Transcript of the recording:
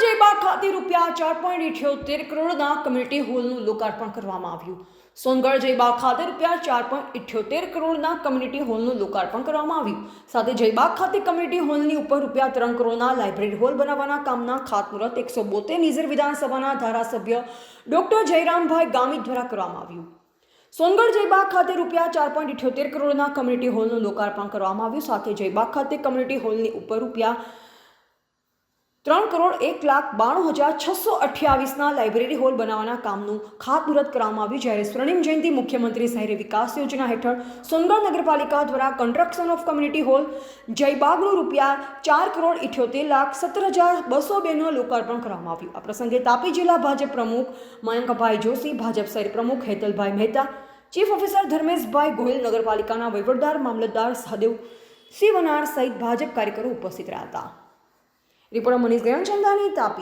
જયબાગ ખાતે રૂપિયા ચાર પોઈન્ટ ઇઠ્યોતેર કરોડના કમ્યુનિટી હોલનું લોકાર્પણ કરવામાં આવ્યું. સોનગઢ જયબાગ ખાતે રૂપિયા ચાર પોઈન્ટ ઇઠ્યોતેર કરોડના કમ્યુનિટી હોલનું લોકાર્પણ કરવામાં આવ્યું. સાથે જયબાગ ખાતે કમ્યુનિટી હોલની ઉપર રૂપિયા ત્રણ કરોડના લાઇબ્રેરી હોલ બનાવવાના કામના ખાતમુહૂર્ત એકસો બોતેર નિઝર વિધાનસભાના ધારાસભ્ય ડોક્ટર જયરામભાઈ ગામિત દ્વારા કરવામાં આવ્યું. સોનગઢ જયબાગ ખાતે રૂપિયા ચાર પોઈન્ટ ઇઠ્યોતેર કરોડના કમ્યુનિટી હોલનું લોકાર્પણ કરવામાં આવ્યું. સાથે જયબાગ ખાતે કમ્યુનિટી હોલની ઉપર રૂપિયા ત્રણ કરોડ એક લાખ બાણું હજાર છસો અઠ્યાવીસના લાઇબ્રેરી હોલ બનાવવાના કામનું ખાતમુહૂર્ત કરવામાં આવ્યું જ્યારે સ્વર્ણિમ જયંતિ મુખ્યમંત્રી શહેરી વિકાસ યોજના હેઠળ સોનગઢ નગરપાલિકા દ્વારા કન્સ્ટ્રક્શન ઓફ કમ્યુનિટી હોલ જયબાગનું રૂપિયા ચાર કરોડ ઇઠ્યોતેર લાખ સત્તર હજાર બસો બેનું લોકાર્પણ કરવામાં આવ્યું. આ પ્રસંગે તાપી જિલ્લા ભાજપ પ્રમુખ મયંકભાઈ જોશી, ભાજપ શહેર પ્રમુખ હેતલભાઈ મહેતા, ચીફ ઓફિસર ધર્મેશભાઈ ગોહિલ, નગરપાલિકાના વહીવટદાર, મામલતદાર સહદેવ શિવનાર વનાર સહિત ભાજપ કાર્યકરો ઉપસ્થિત રહ્યા હતા. રિપોર્ટર મનીષ ગયનચંદાની તાપી.